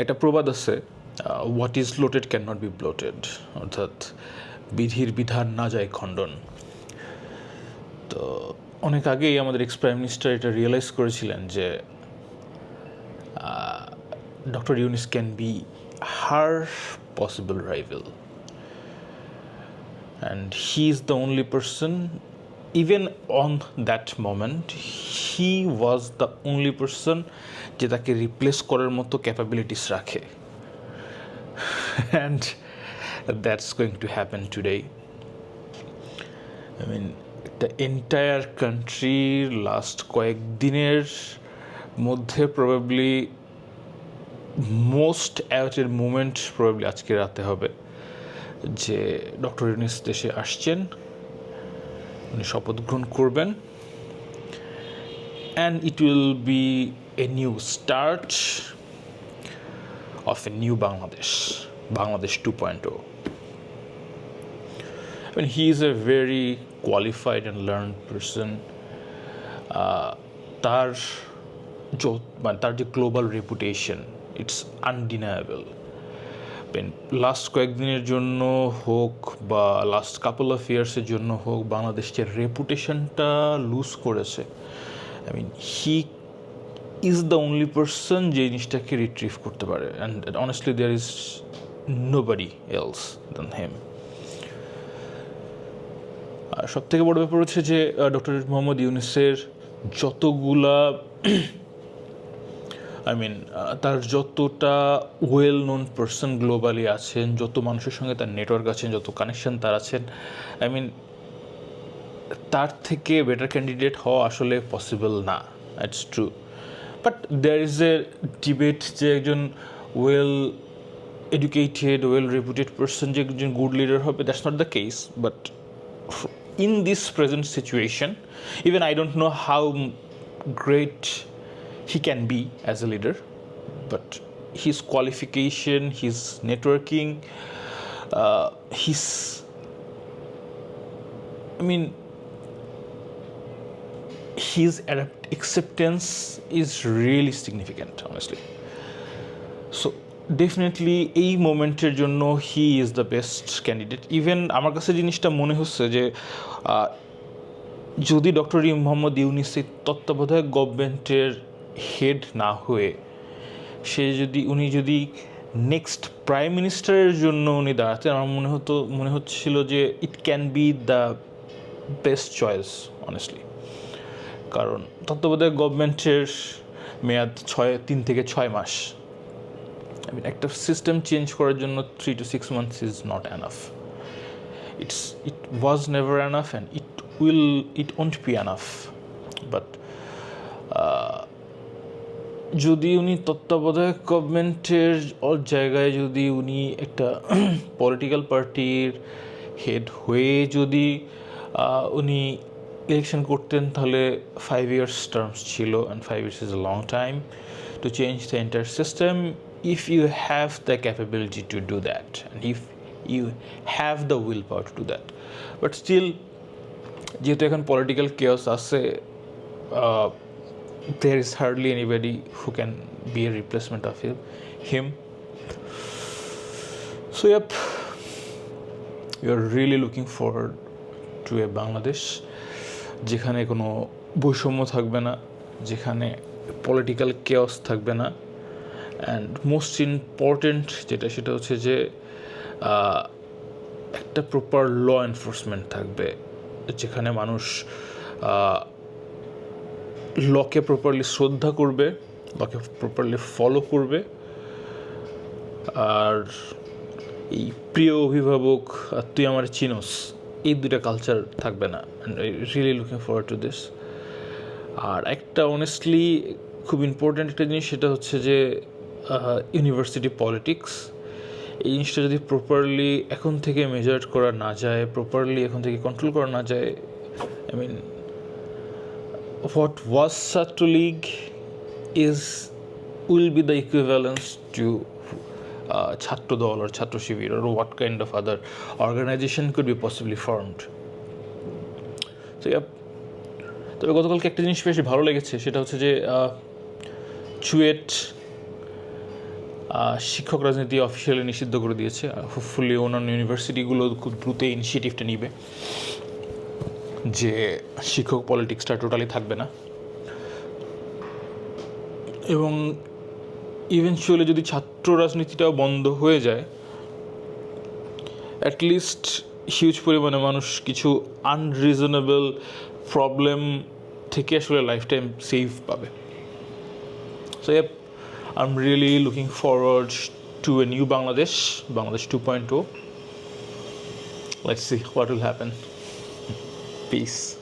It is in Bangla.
একটা প্রবাদ আছে what is lotted can not be blotted অর্থাৎ বিধির বিধান না যায় খণ্ডন। তো অনেক আগেই আমাদের এক্স প্রাইম মিনিস্টার এটা রিয়েলাইজ করেছিলেন যে doctor Yunus can be her possible rival and he is the only person even on that moment he was the only person যে তাকে রিপ্লেস করার মতো ক্যাপাবিলিটিস রাখে। And that's going to happen today I mean the entire কান্ট্রির লাস্ট কয়েকদিনের মধ্যে প্রবাবলি মোস্ট অ্যাওয়ার্টের মুমেন্ট প্রবাবলি আজকে রাতে হবে। যে ডক্টর ইউনিস দেশে আসছেন। উনি শপথ গ্রহণ করবেন। And it will be a new start of a new Bangladesh Bangladesh two point O is a very qualified and learned person. Uh, তার মানে তার যে global reputation it's undeniable last কয়েকদিনের জন্য হোক বা লাস্ট কাপল অফ ইয়ার্সের জন্য হোক, বাংলাদেশ যে রেপুটেশনটা লুজ করেছে I mean he is the only person যে জিনিসটাকে রিট্রিভ করতে পারে and honestly there is nobody else than him আর সব থেকে বড় ব্যাপার হচ্ছে যে ডক্টর মোহাম্মদ ইউনিসের যতগুলা আই মিন তার যতটা ওয়েল নোন পার্সন গ্লোবালি আছেন যত মানুষের সঙ্গে তার নেটওয়ার্ক আছেন যত কানেকশন তার আছেন আই মিন তার থেকে বেটার ক্যান্ডিডেট হওয়া আসলে পসিবল না it's true but there is a debate যে একজন well educated well reputed person যে একজন গুড লিডার হবে that's not the case but in this present situation, even I don't know how great he can be as a leader, but his qualification, his networking, uh, his, I mean, his acceptance is really significant, honestly. So definitely এই মোমেন্টের জন্য he is the best candidate even আমার কাছে জিনিসটা মনে হচ্ছে যে যদি ডক্টর মোহাম্মদ ইউনিস এই তত্ত্বাবধায়ক গভর্নমেন্টের হেড না হয়ে সে যদি উনি যদি নেক্সট প্রাইম মিনিস্টারের জন্য উনি দাঁড়াতেন আমার মনে হতো মনে হচ্ছিল যে it can be the best choice honestly কারণ তত্ত্বাবধায়ক গভর্নমেন্টের মেয়াদ ছয় তিন থেকে ছয় মাস। I mean, একটা সিস্টেম চেঞ্জ করার জন্য three to six months is not enough it's it was never enough and it will it won't be enough but যদি উনি তত্ত্বাবধায়ক গভর্নমেন্টের জায়গায় যদি উনি একটা পলিটিক্যাল পার্টির হেড হয়ে যদি উনি ইলেকশন করতেন, তাহলে ফাইভ ইয়ার্স টার্মস ছিল and five years is a long time to change the entire system. If you have the capability to do that and if you have the willpower to do that. But still, যেহেতু এখন পলিটিক্যাল কেয়াস আছে there is hardly anybody who can be a replacement of him him so yep we are really looking forward to a Bangladesh যেখানে কোনো বৈষম্য থাকবে না যেখানে পলিটিক্যাল কেয়স থাকবে না অ্যান্ড মোস্ট ইম্পর্টেন্ট যেটা সেটা হচ্ছে যে একটা প্রপার ল এনফোর্সমেন্ট থাকবে যেখানে মানুষ লকে প্রপারলি শ্রদ্ধা করবে, লকে প্রপারলি ফলো করবে। আর এই প্রিয় অভিভাবক, আর তুই আমার চিনোস, এই দুটা কালচার থাকবে না। And really looking forward to this আর একটা অনেস্টলি খুব ইম্পর্ট্যান্ট একটা জিনিস, সেটা হচ্ছে যে ইউনিভার্সিটি পলিটিক্স এই জিনিসটা যদি প্রপারলি এখন থেকে মেজার করা না যায় প্রপারলি এখন থেকে কন্ট্রোল করা না যায় I mean what was Chhatra League is will be the equivalence to uh, Dal or Shibir or what kind of other organization could be possibly formed. So yeah. তবে গতকালকে একটা জিনিস বেশি ভালো লেগেছে সেটা হচ্ছে যে চুয়েট শিক্ষক রাজনীতি অফিসিয়ালি নিষিদ্ধ করে দিয়েছে। হোপফুলি অন্যান্য ইউনিভার্সিটিগুলো খুব দ্রুত ইনিশিয়েটিভটা নিবে। যে শিক্ষক পলিটিক্সটা টোটালি থাকবে না। এবং ইভেনচুয়ালি যদি ছাত্র রাজনীতিটাও বন্ধ হয়ে যায় অ্যাটলিস্ট হিউজ পরিমাণে মানুষ কিছু আনরিজনেবল প্রবলেম থেকে আসলে লাইফ টাইম সেভ পাবে। So app I am really looking forward to a new Bangladesh Bangladesh two point O let's see what will happen Peace.